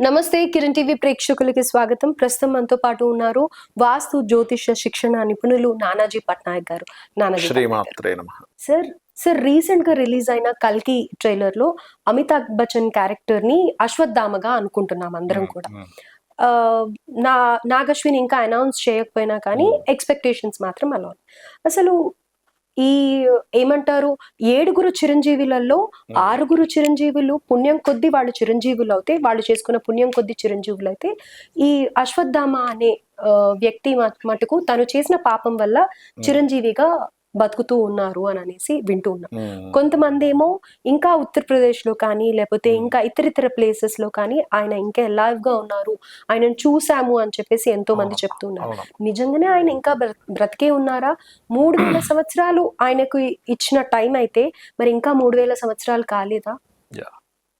నమస్తే కిరణ్ టీవీ ప్రేక్షకులకి స్వాగతం. ప్రస్తుతం మనతో పాటు ఉన్నారు వాస్తు జ్యోతిష శిక్షణ నిపుణులు నానాజీ పట్నాయక్ గారు. నానాజీ సార్ సార్ రీసెంట్గా రిలీజ్ అయిన కల్కి ట్రైలర్లో అమితాబ్ బచ్చన్ క్యారెక్టర్ని అశ్వత్థామగా అనుకుంటున్నాం అందరం కూడా. ఆ, నా నాగశ్విన్ ఇంకా అనౌన్స్ చేయకపోయినా కానీ ఎక్స్పెక్టేషన్స్ మాత్రం అలా. అసలు ఈ ఏమంటారు? ఏడుగురు చిరంజీవులలో ఆరుగురు చిరంజీవులు పుణ్యం కొద్దీ వాళ్ళు చిరంజీవులు అవుతే వాళ్ళు చేసుకున్న పుణ్యం కొద్దీ చిరంజీవులు అయితే ఈ అశ్వత్థామ అనే వ్యక్తి మట్- మటుకు తను చేసిన పాపం వల్ల చిరంజీవిగా బతుకుతూ ఉన్నారు అని అనేసి వింటూ ఉన్నాం. కొంతమంది ఏమో ఇంకా ఉత్తరప్రదేశ్లో కానీ లేకపోతే ఇంకా ఇతర ఇతర ప్లేసెస్లో కానీ ఆయన ఇంకా alive గా ఉన్నారు ఆయనను చూసాము అని చెప్పేసి ఎంతో మంది. చెప్తున్నారు నిజంగానే ఆయన ఇంకా బ్ర- బ్రతికే ఉన్నారా? మూడు వేల సంవత్సరాలు ఆయనకు ఇచ్చిన టైం అయితే మరి ఇంకా మూడు వేల సంవత్సరాలు కాలేదా?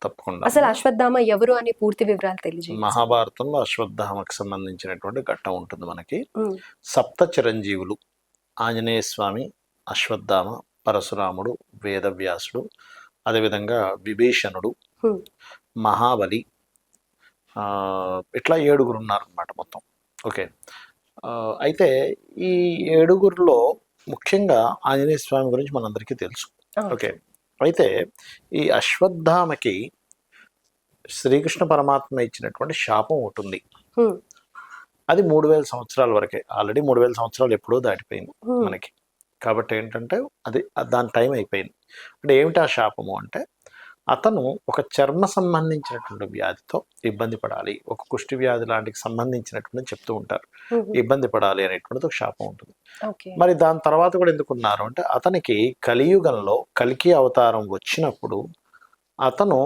తప్పకుండా. అసలు అశ్వత్థామ ఎవరు అనే పూర్తి వివరాలు తెలియజేయండి. మహాభారతంలో అశ్వత్థామకు సంబంధించినటువంటి ఘట్టం ఉంటుంది మనకి. సప్త చిరంజీవులు ఆంజనేయ స్వామి అశ్వత్థామ పరశురాముడు వేదవ్యాసుడు అదేవిధంగా విభీషణుడు మహాబలి ఇట్లా ఏడుగురు ఉన్నారనమాట మొత్తం. ఓకే. అయితే ఈ ఏడుగురిలో ముఖ్యంగా ఆంజనేయ స్వామి గురించి మనందరికీ తెలుసు. ఓకే. అయితే ఈ అశ్వత్థామకి శ్రీకృష్ణ పరమాత్మ ఇచ్చినటువంటి శాపం ఒకటి ఉంది. ఉమ్, అది మూడు వేల సంవత్సరాల వరకే. ఆల్రెడీ మూడు వేల సంవత్సరాలు ఎప్పుడో దాటిపోయింది మనకి. కాబట్టి ఏంటంటే అది దాని టైం అయిపోయింది. అంటే ఏమిటి ఆ శాపము అంటే అతను ఒక చర్మ సంబంధించినటువంటి వ్యాధితో ఇబ్బంది పడాలి. ఒక కుష్టి వ్యాధి లాంటికి సంబంధించినటువంటి చెప్తూ ఉంటారు. ఇబ్బంది పడాలి అనేటువంటిది ఒక శాపం ఉంటుంది. మరి దాని తర్వాత కూడా ఎందుకున్నారు అంటే అతనికి కలియుగంలో కలికి అవతారం వచ్చినప్పుడు అతను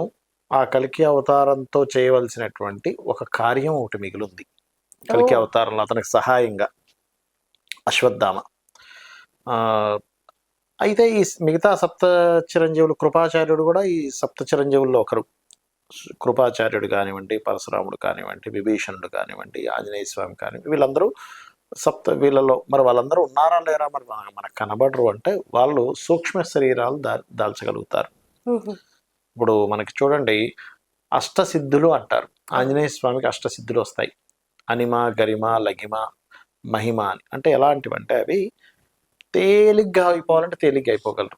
ఆ కలికి అవతారంతో చేయవలసినటువంటి ఒక కార్యం ఒకటి మిగిలింది కలికి. అవతారంలో అతనికి సహాయంగా అశ్వత్థామ. అయితే ఈ మిగతా సప్త చిరంజీవులు కృపాచార్యుడు కూడా ఈ సప్త చిరంజీవుల్లో ఒకరు. కృపాచార్యుడు కానివ్వండి పరశురాముడు కానివ్వండి విభీషణుడు కానివ్వండి ఆంజనేయ స్వామి కానివ్వండి వీళ్ళందరూ సప్త వీళ్ళలో మరి వాళ్ళందరూ ఉన్నారా లేరా మరి మన- మనకు కనబడరు అంటే వాళ్ళు సూక్ష్మ శరీరాలు దా దాల్చగలుగుతారు. ఇప్పుడు మనకి చూడండి అష్టసిద్ధులు అంటారు. ఆంజనేయ స్వామికి అష్టసిద్ధులు వస్తాయి. అనిమ గరిమ లగిమ మహిమ అని. అంటే ఎలాంటివంటే అవి తేలిగ్గా అయిపోవాలంటే తేలిగ్గా అయిపోగలరు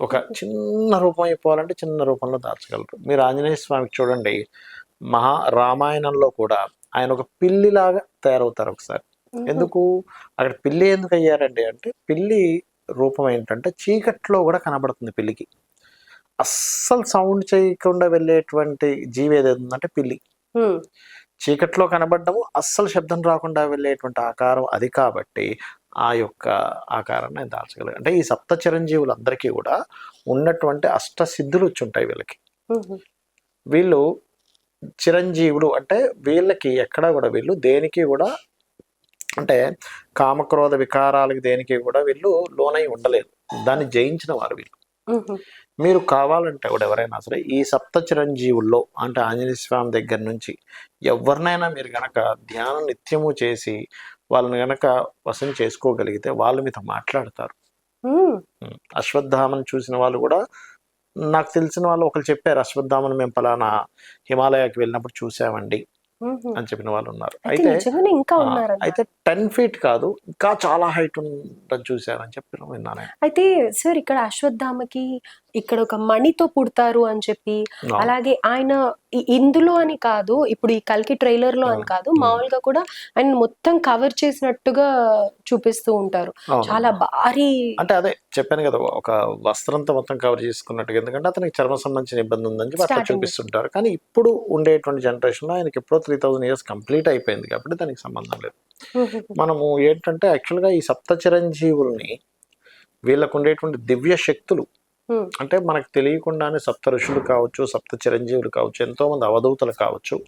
ఒక చిన్న రూపం అయిపోవాలంటే చిన్న రూపంలో దాల్చగలరు మీరు ఆంజనేయ స్వామికి చూడండి మహా రామాయణంలో కూడా ఆయన ఒక పిల్లిలాగా తయారవుతారు ఒకసారి. ఉమ్, ఎందుకు? అక్కడ పిల్లి ఎందుకు అయ్యారండి అంటే పిల్లి రూపం ఏంటంటే చీకట్లో కూడా కనబడుతుంది పిల్లికి. అస్సలు సౌండ్ చేయకుండా వెళ్ళేటువంటి జీవి ఏదైతే ఉందంటే పిల్లి. ఉమ్, చీకట్లో కనబడము అస్సలు శబ్దం రాకుండా వెళ్ళేటువంటి ఆకారం అది కాబట్టి ఆ యొక్క ఆకారాన్ని ఆయన దాల్చగలరు అంటే ఈ సప్త చిరంజీవులందరికీ కూడా ఉన్నటువంటి అష్ట సిద్ధులు వచ్చి ఉంటాయి వీళ్ళకి వీళ్ళు చిరంజీవులు అంటే వీళ్ళకి ఎక్కడ కూడా వీళ్ళు దేనికి కూడా అంటే కామక్రోధ వికారాలకి దేనికి కూడా వీళ్ళు లోనై ఉండలేదు దాన్ని జయించిన వారు వీళ్ళు. మీరు కావాలంటే కూడా ఎవరైనా సరే ఈ సప్త చిరంజీవుల్లో అంటే ఆంజనేయ స్వామి దగ్గర నుంచి ఎవరినైనా మీరు గనక ధ్యానం నిత్యము చేసి వాళ్ళని గనక వశం చేసుకోగలిగితే వాళ్ళు మీతో మాట్లాడతారు. అశ్వత్థామని చూసిన వాళ్ళు కూడా నాకు తెలిసిన వాళ్ళు ఒకరు చెప్పారు అశ్వత్థామని మేము పలానా హిమాలయాకి వెళ్ళినప్పుడు చూసామండి. అని చెప్పిన వాళ్ళు ఉన్నారు అయితే అయితే నిజంగానే ఇంకా ఆ, ఉన్నారా అయితే టెన్ ఫీట్ కాదు ఇంకా చాలా హైట్ ఉండని చూశారని చెప్పి విన్నాను నేను. అయితే సార్ ఇక్కడ అశ్వత్థామకి ఇక్కడ ఒక మణితో పుడతారు అని చెప్పి. అలాగే ఆయన ఇందులో అని కాదు ఇప్పుడు ఈ కల్కి ట్రైలర్లో అని. కాదు. మామూలుగా కూడా ఆయన మొత్తం కవర్ చేసినట్టుగా చూపిస్తూ ఉంటారు. చాలా భారీ అంటే అదే చెప్పాను కదా ఒక వస్త్రంతో మొత్తం కవర్ చేసుకున్నట్టుగా ఎందుకంటే అతనికి చర్మ సంబంధించిన ఇబ్బంది ఉందని చెప్పి అట్లా. చూపిస్తుంటారు కానీ ఇప్పుడు ఉండేటువంటి జనరేషన్లో ఆయనకి ఎప్పుడో త్రీ థౌసండ్ ఇయర్స్ కంప్లీట్ అయిపోయింది కాబట్టి దానికి సంబంధం లేదు మనము ఏంటంటే యాక్చువల్గా ఈ సప్త చిరంజీవుల్ని వీళ్ళకు ఉండేటువంటి దివ్య శక్తులు. అంటే మనకు తెలియకుండానే సప్త ఋషులు కావచ్చు సప్త చిరంజీవులు కావచ్చు ఎంతో మంది అవధూతలు కావచ్చు.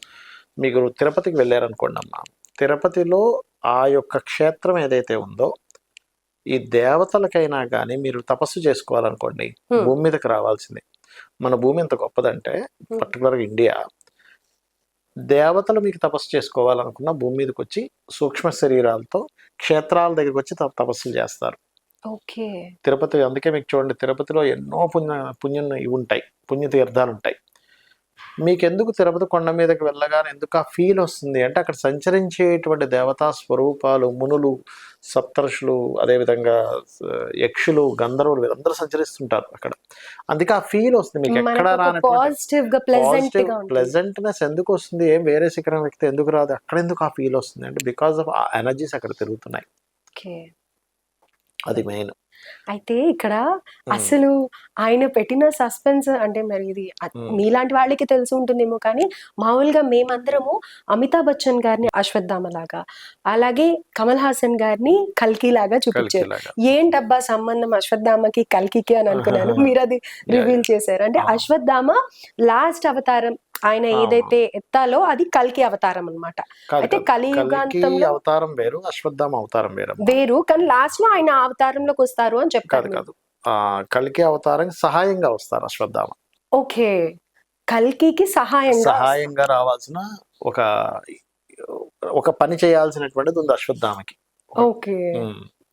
మీకు తిరుపతికి వెళ్ళారనుకోండి అమ్మా. తిరుపతిలో ఆ యొక్క క్షేత్రం ఏదైతే ఉందో ఈ దేవతలకైనా కానీ మీరు తపస్సు చేసుకోవాలనుకోండి. భూమి మీదకి రావాల్సిందే. మన భూమి ఎంత గొప్పదంటే. పర్టికులర్గా ఇండియా దేవతలు మీకు తపస్సు చేసుకోవాలనుకున్న భూమి మీదకి వచ్చి సూక్ష్మ శరీరాలతో క్షేత్రాల దగ్గరికి వచ్చి తప- తపస్సులు చేస్తారు. ఓకే. తిరుపతి అందుకే మీకు చూడండి తిరుపతిలో ఎన్నో పుణ్య పుణ్యం ఇవి ఉంటాయి పుణ్యతీర్థాలు ఉంటాయి మీకు ఎందుకు తిరుపతి కొండ మీదకి వెళ్ళగానే ఎందుకు ఆ ఫీల్ వస్తుంది? అంటే అక్కడ సంచరించేటువంటి దేవతా స్వరూపాలు మునులు సప్తర్షులు అదేవిధంగా యక్షులు గంధర్వులు వీళ్ళందరూ సంచరిస్తుంటారు అక్కడ. అందుకే ఆ ఫీల్ వస్తుంది మీకు ఎక్కడ ఉంటుంది. ప్లెజెంట్నెస్ ఎందుకు వస్తుంది? ఏం వేరే శిఖరం వ్యక్తి ఎందుకు రాదు? అక్కడ ఎందుకు ఆ ఫీల్ వస్తుంది? అంటే బికాస్ ఆఫ్ ఆ ఎనర్జీస్ అక్కడ తిరుగుతున్నాయి. అది మెయిన్. అయితే ఇక్కడ అసలు ఆయన పెట్టిన సస్పెన్స్ అంటే మరి ఇది. మీలాంటి వాళ్ళకి తెలిసి ఉంటుందేమో కానీ మామూలుగా మేమందరము అమితాబ్ బచ్చన్ గారిని అశ్వత్థామ లాగా అలాగే కమల్ హాసన్ గారిని కల్కి లాగా చూపించారు. ఏంటబ్బా సంబంధం అశ్వత్థామకి కల్కికి అని అనుకున్నాను. మీరు అది రివీల్ చేశారు. అంటే. అశ్వత్థామ లాస్ట్ అవతారం ఆయన. ఏదైతే ఎత్తాలో అది కల్కి అవతారం అన్నమాట. కాదు అయితే కలియుగాంతంలో అవతారం వేరు అశ్వత్థామ అవతారం వేరు వేరు. కానీ లాస్ట్లో ఆయన అవతారంలోకి వస్తారు అని కాదు చెప్పారు కాదు. ఆ కల్కి అవతారం సహాయంగా వస్తారు అశ్వత్థామ. ఓకే. కల్కికి సహాయంగా సహాయంగా రావాల్సిన ఒక ఒక పని చేయాల్సినటువంటిది ఉంది అశ్వత్థామకి. ఓకే.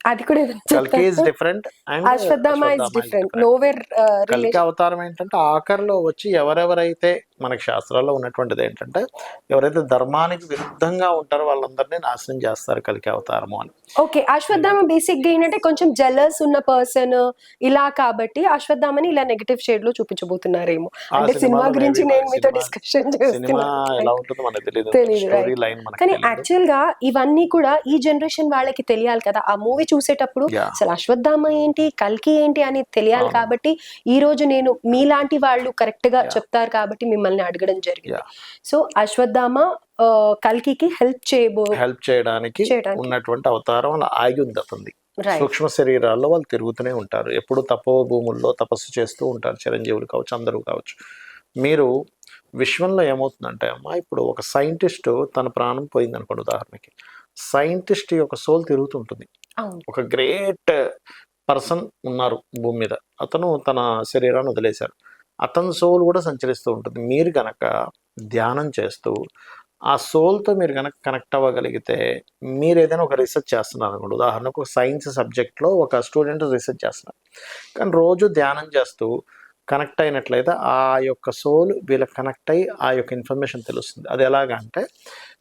అది కూడా కల్కి is? Different and Ashwatthama is different nowhere కల్కి అవతారం ఏంటంటే ఆఖరిలో వచ్చి ఎవరెవరైతే మనకి శాస్త్రాల్లో ఉన్నటువంటిది ఏంటంటే ఎవరైతే ధర్మానికి విరుద్ధంగా ఉంటారో వాళ్ళందరినీ నాశనం చేస్తారు కలికి అవతారము అని. ఓకే అశ్వత్థామ బేసిక్గా ఏంటంటే కొంచెం జెలస్ ఉన్న పర్సన్ ఇలా కాబట్టి అశ్వత్థామని ఇలా నెగటివ్ షేడ్లో చూపించబోతున్నారేమో. అంటే సినిమా గురించి నేను మీతో డిస్కషన్ చేస్తున్నాను కానీ యాక్చువల్గా ఇవన్నీ కూడా ఈ జనరేషన్ వాళ్ళకి తెలియాలి కదా. ఆ మూవీ చూసేటప్పుడు. అసలు అశ్వత్థామ ఏంటి కల్కి ఏంటి అని తెలియాలి. కాబట్టి ఈ రోజు నేను మీలాంటి వాళ్ళు కరెక్ట్గా. చెప్తారు కాబట్టి మిమ్మల్ని అడగడం జరిగింది. సో అశ్వత్థామ కల్కికి హెల్ప్ చేయబో హెల్ప్ చేయడానికి. ఉన్నటువంటి అవతారం ఆగి ఉంది సూక్ష్మ శరీరాల్లో వాళ్ళు తిరుగుతూనే ఉంటారు. ఎప్పుడు తపో భూముల్లో తపస్సు చేస్తూ ఉంటారు. చిరంజీవులు కావచ్చు అందరూ కావచ్చు. మీరు విశ్వంలో ఏమవుతుందంటే అమ్మా ఇప్పుడు ఒక సైంటిస్ట్ తన ప్రాణం పోయింది అనుకోండి ఉదాహరణకి. సైంటిస్ట్ యొక్క సోల్ తిరుగుతుంటుంది. ఒక గ్రేట్ పర్సన్ ఉన్నారు భూమి మీద. అతను తన శరీరాన్ని వదిలేశారు. అతని సోల్ కూడా సంచరిస్తూ ఉంటుంది. మీరు గనక ధ్యానం చేస్తూ ఆ సోల్తో మీరు కనుక కనెక్ట్ అవ్వగలిగితే మీరు ఏదైనా ఒక రీసెర్చ్ చేస్తున్నారు అనుకోండి. ఉదాహరణకు ఒక సైన్స్ సబ్జెక్ట్లో ఒక స్టూడెంట్ రీసెర్చ్ చేస్తున్నారు. కానీ రోజు ధ్యానం చేస్తూ కనెక్ట్ అయినట్లయితే ఆ యొక్క సోల్ వీళ్ళకి కనెక్ట్ అయ్యి ఆ యొక్క ఇన్ఫర్మేషన్ తెలుస్తుంది. అది ఎలాగంటే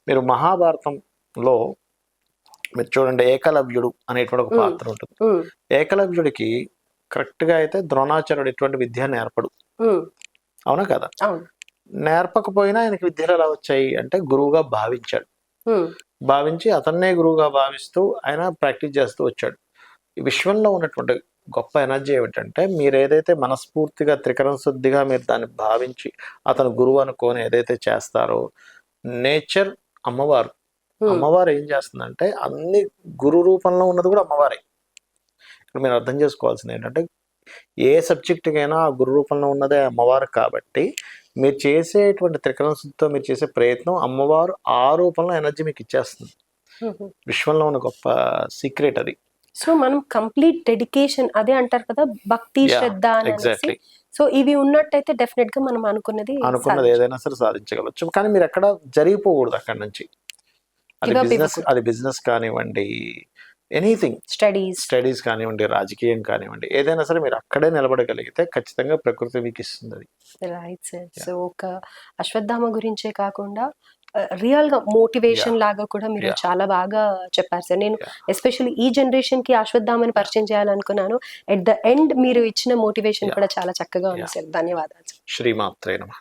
మీరు మహాభారతంలో మీరు చూడండి ఏకలవ్యుడు అనేటువంటి ఒక. పాత్ర ఉంటుంది. ఏకలవ్యుడికి కరెక్ట్గా అయితే ద్రోణాచార్యుడు ఎటువంటి విద్య నేర్పడు. అవునా కదా? నేర్పకపోయినా ఆయనకి విద్యలు ఎలా వచ్చాయి అంటే గురువుగా భావించాడు. భావించి అతన్నే గురువుగా భావిస్తూ ఆయన ప్రాక్టీస్ చేస్తూ వచ్చాడు. ఈ విశ్వంలో ఉన్నటువంటి గొప్ప ఎనర్జీ ఏమిటంటే మీరు ఏదైతే మనస్ఫూర్తిగా త్రికరణ శుద్ధిగా మీరు దాన్ని భావించి అతను గురువు అనుకొని ఏదైతే చేస్తారో నేచర్ అమ్మవారు. అమ్మవారు ఏం చేస్తుందంటే అన్ని గురు రూపంలో ఉన్నది కూడా అమ్మవారే. ఇక్కడ మీరు అర్థం చేసుకోవాల్సింది ఏంటంటే ఏ సబ్జెక్టుకైనా ఆ గురు రూపంలో ఉన్నదే అమ్మవారు కాబట్టి మీరు చేసేటువంటి త్రికరణ శుద్ధితో మీరు చేసే ప్రయత్నం అమ్మవారు ఆ రూపంలో ఎనర్జీ మీకు ఇచ్చేస్తుంది. విశ్వంలో ఉన్న గొప్ప సీక్రెట్ అది. సో మనం కంప్లీట్ డెడికేషన్ అదే అంటారు కదా భక్తి శ్రద్ధ ఎగ్జాక్ట్లీ సో ఇవి ఉన్నట్టయితే డెఫినెట్గా మనం అనుకున్నది అనుకున్నది ఏదైనా సరే సాధించగలచ్చు కానీ మీరు ఎక్కడ జరిగిపోకూడదు అక్కడి నుంచి. అది బిజినెస్. అది బిజినెస్ కానివ్వండి ఎనీథింగ్ స్టడీస్ స్టడీస్ కానివ్వండి రాజకీయం కానివ్వండి ఏదైనా సరే మీరు అక్కడే నిలబడగలిగితే ఖచ్చితంగా ప్రకృతి మీకు ఇస్తుంది. అది రైట్ సార్ సో ఒక అశ్వత్థామ గురించే కాకుండా రియల్గా మోటివేషన్ లాగా కూడా మీరు. చాలా బాగా చెప్పారు సార్ నేను. ఎస్పెషల్లీ ఈ జనరేషన్కి అశ్వత్థామని పరిచయం చేయాలనుకున్నాను. ఎట్ ద ఎండ్ మీరు ఇచ్చిన మోటివేషన్. కూడా చాలా చక్కగా ఉంది. సార్ ధన్యవాదాలు శ్రీమాత్రే నమ.